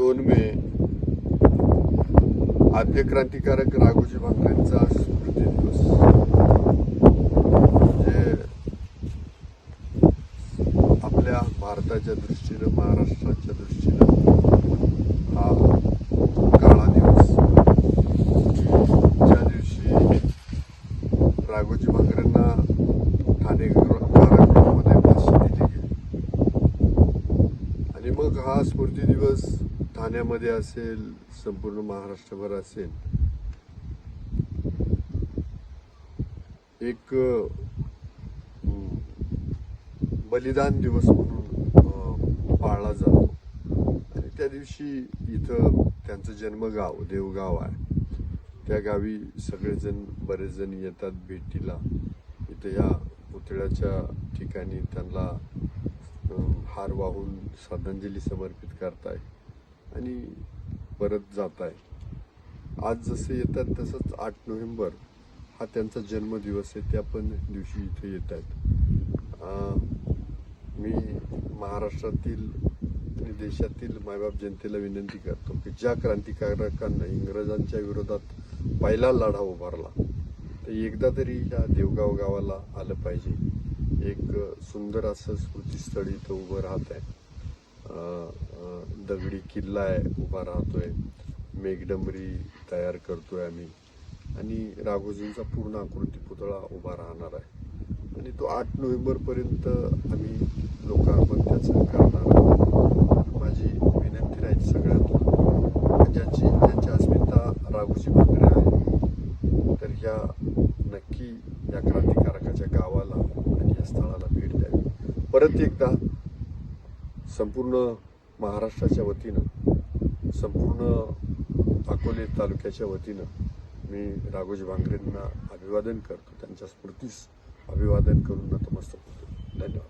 दोन मे आद्य क्रांतिकारक राघोजी भाकरेंचा स्मृती दिवस. म्हणजे आपल्या भारताच्या दृष्टीनं महाराष्ट्राच्या दृष्टीनं हा काळा दिवस. ज्या दिवशी राघोजी भाकरेंना ठाणे कारागृहामध्ये फाशी दिली गेली. आणि मग हा स्मृती दिवस ठाण्यामध्ये असेल संपूर्ण महाराष्ट्रभर असेल एक बलिदान दिवस म्हणून पाळला जातो. आणि त्या दिवशी इथं त्यांचं जन्मगाव देवगाव आहे. त्या गावी सगळेजण बरेच जण येतात भेटीला. इथं या पुतळ्याच्या ठिकाणी त्यांना हार वाहून श्रद्धांजली समर्पित करताय. आणि परत जात आहे आज जसे येतात तसंच आठ नोव्हेंबर हा त्यांचा जन्मदिवस आहे त्या पण दिवशी इथे येत आहेत मी महाराष्ट्रातील आणि देशातील मायबाप जनतेला विनंती करतो की ज्या क्रांतिकारकांना इंग्रजांच्या विरोधात पहिला लढा उभारला तर एकदा तरी या देवगाव गावाला आलं पाहिजे. एक सुंदर असं स्मृतीस्थळ इथं उभं राहत आहे दगडी किल्ला आहे उभा राहतोय. मेघडंबरी तयार करतोय आम्ही. आणि राघोजींचा पूर्ण आकृती पुतळा उभा राहणार आहे. आणि तो आठ नोव्हेंबर पर्यंत आम्ही लोकार्पण त्याचं करणार. आहोत माझी विनंती राहील सगळ्यांना. ज्याची ज्यांची अस्मिता राघोजी भांगरे आहे तर ह्या नक्की या क्रांतिकारकाच्या गावाला आणि या स्थळाला भेट द्यावी. परत एकदा संपूर्ण महाराष्ट्राच्या वतीनं संपूर्ण अकोले तालुक्याच्या वतीनं मी राघोजी भांगरेंना अभिवादन करतो. त्यांच्या स्मृतीस अभिवादन करून नतमस्तक होतो. धन्यवाद.